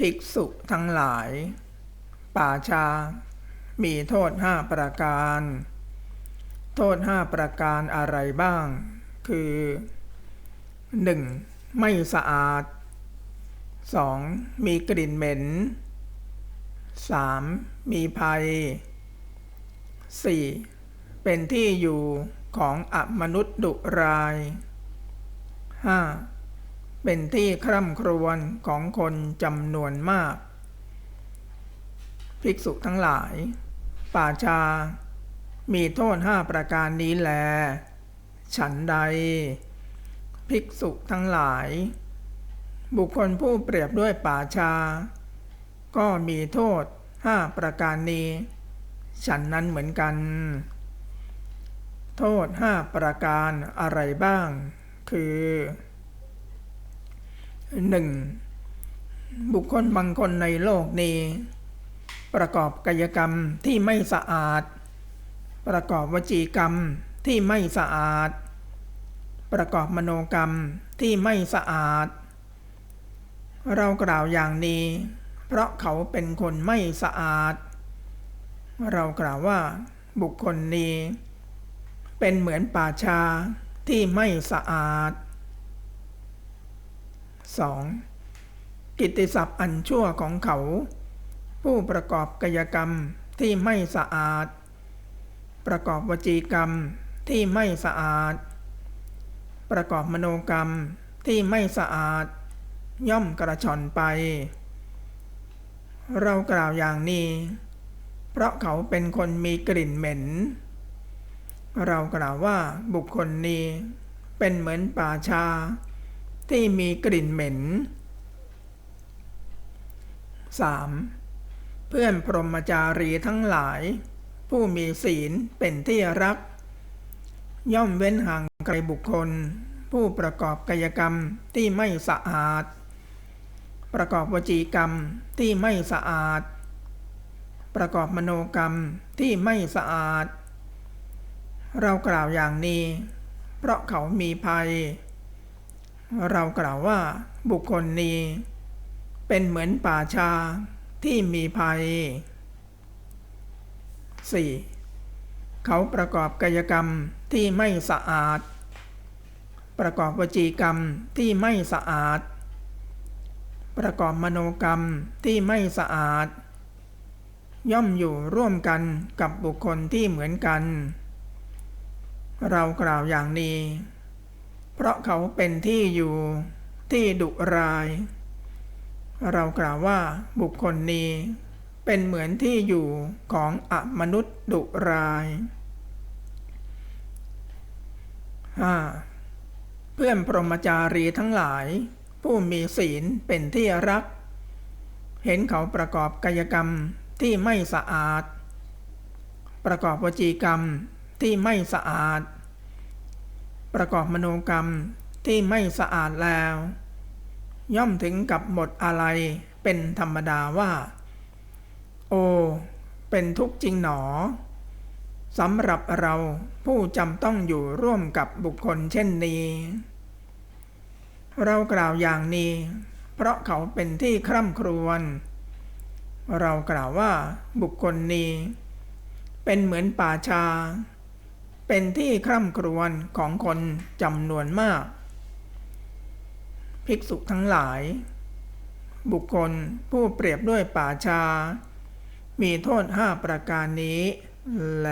ภิกษุทั้งหลาย ป่าชา มีโทษห้าประการ โทษห้าประการอะไรบ้าง คือ 1. ไม่สะอาด 2. มีกลิ่นเหม็น 3. มีภัย 4. เป็นที่อยู่ของอมนุษย์ดุราย 5. เป็นที่คร่ำครวญของคนจำนวนมาก ภิกษุทั้งหลาย ป่าชา มีโทษห้าประการนี้แล ฉันใด ภิกษุทั้งหลาย บุคคลผู้เปรียบด้วยป่าชา ก็มีโทษห้าประการนี้ ฉันนั้นเหมือนกัน โทษห้าประการอะไรบ้าง คือ 1. บุคคลบางคนในโลกนี้ ประกอบกายกรรมที่ไม่สะอาด ประกอบวจีกรรมที่ไม่สะอาด ประกอบมโนกรรมที่ไม่สะอาด เรากล่าวอย่างนี้ เพราะเขาเป็นคนไม่สะอาด เรากล่าวว่า บุคคลนี้ เป็นเหมือนป่าชาที่ไม่สะอาด 2. กิตติศัพท์อันชั่วของเขา ผู้ประกอบกายกรรมที่ไม่สะอาด ประกอบวจีกรรมที่ไม่สะอาด ประกอบมโนกรรมที่ไม่สะอาด ย่อมกระชอนไป เรากล่าวอย่างนี้ เพราะเขาเป็นคนมีกลิ่นเหม็น เรากล่าวว่าบุคคลนี้เป็นเหมือนป่าชา ที่มีกลิ่นเหม็น 3. เพื่อนพรหมจารีทั้งหลาย ผู้มีศีลเป็นที่รัก ย่อมเว้นห่างไกลบุคคล ผู้ประกอบกายกรรมที่ไม่สะอาด ประกอบวจีกรรมที่ไม่สะอาด ประกอบมโนกรรมที่ไม่สะอาด เรากล่าวอย่างนี้ เพราะเขามีภัย เรากล่าวว่าบุคคลนี้ เป็นเหมือนป่าชาที่มีภัย 4. เขาประกอบกายกรรมที่ไม่สะอาด ประกอบวจีกรรมที่ไม่สะอาด ประกอบมโนกรรมที่ไม่สะอาด ย่อมอยู่ร่วมกันกับบุคคลที่เหมือนกัน เรากล่าวอย่างนี้ เพราะเขาเป็นที่อยู่ที่ดุราย เรากล่าวว่าบุคคลนี้เป็นเหมือนที่อยู่ของอมนุษย์ดุราย 5. เพื่อนพรหมจารีทั้งหลาย ผู้มีศีลเป็นที่รัก เห็นเขาประกอบกายกรรมที่ไม่สะอาด ประกอบวจีกรรมที่ไม่สะอาด ประกอบมโนกรรมที่ไม่สะอาดแล้ว ย่อมถึงกับหมดอะไรเป็นธรรมดาว่า โอ เป็นทุกข์จริงหนอสำหรับเราผู้จำต้องอยู่ร่วมกับบุคคลเช่นนี้ เรากล่าวอย่างนี้ เพราะเขาเป็นที่คร่ำครวญเรากล่าวว่าบุคคลนี้ เป็นเหมือนป่าชา เป็นที่คร่ำครวญของคนจำนวนมาก ภิกษุทั้งหลาย บุคคลผู้เปรียบด้วยป่าชา มีโทษห้าประการนี้แล